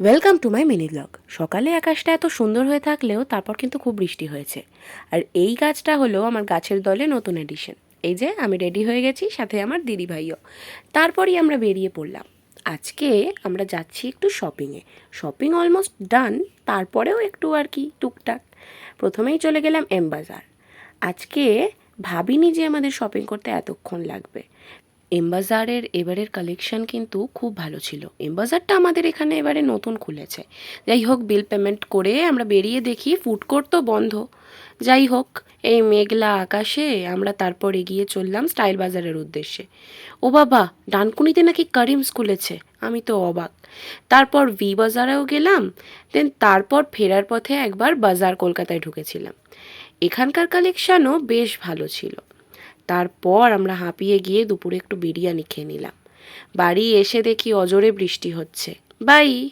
Welcome to my mini blog সকালে আকাশটা এত সুন্দর হয়ে থাকলেও তারপর কিন্তু খুব বৃষ্টি হয়েছে। আর এই গাছটা হলো আমার গাছের দলে নতুন এডিশন এই যে, আমি রেডি হয়ে গেছি, সাথে আমার দিদি ভাইও। তারপরই আমরা বেরিয়ে পড়লাম। আজকে আমরা যাচ্ছি একটু শপিংয়ে শপিং অলমোস্ট ডান তারপরেও একটু আর কি, টুকটাক। প্রথমেই চলে গেলাম এম বাজার আজকে ভাবিনি যে আমাদের শপিং করতে এতক্ষণ লাগবে। এমবাজারের, এবারের কালেকশন কিন্তু খুব ভালো ছিল। এমবাজারটা আমাদের এখানে এবারে নতুন খুলেছে। যাই হোক বিল পেমেন্ট করে আমরা বেরিয়ে দেখি ফুড কোর্ট তো বন্ধ। যাই হোক, এই মেঘলা আকাশে আমরা তারপর এগিয়ে চললাম স্টাইল বাজারের উদ্দেশ্যে। ও বাবা, ডানকুনিতে নাকি করিমস খুলেছে? আমি তো অবাক। তারপর ভি বাজারেও গেলাম দেন তারপর ফেরার পথে একবার বাজার কলকাতায় ঢুকেছিলাম। এখানকার কালেকশানও বেশ ভালো ছিল। তারপর আমরা হাঁপিয়ে গিয়ে দুপুরে একটু বিরিয়ানি খেয়ে নিলাম। বাড়ি এসে দেখি অজোরে বৃষ্টি হচ্ছে। বাই!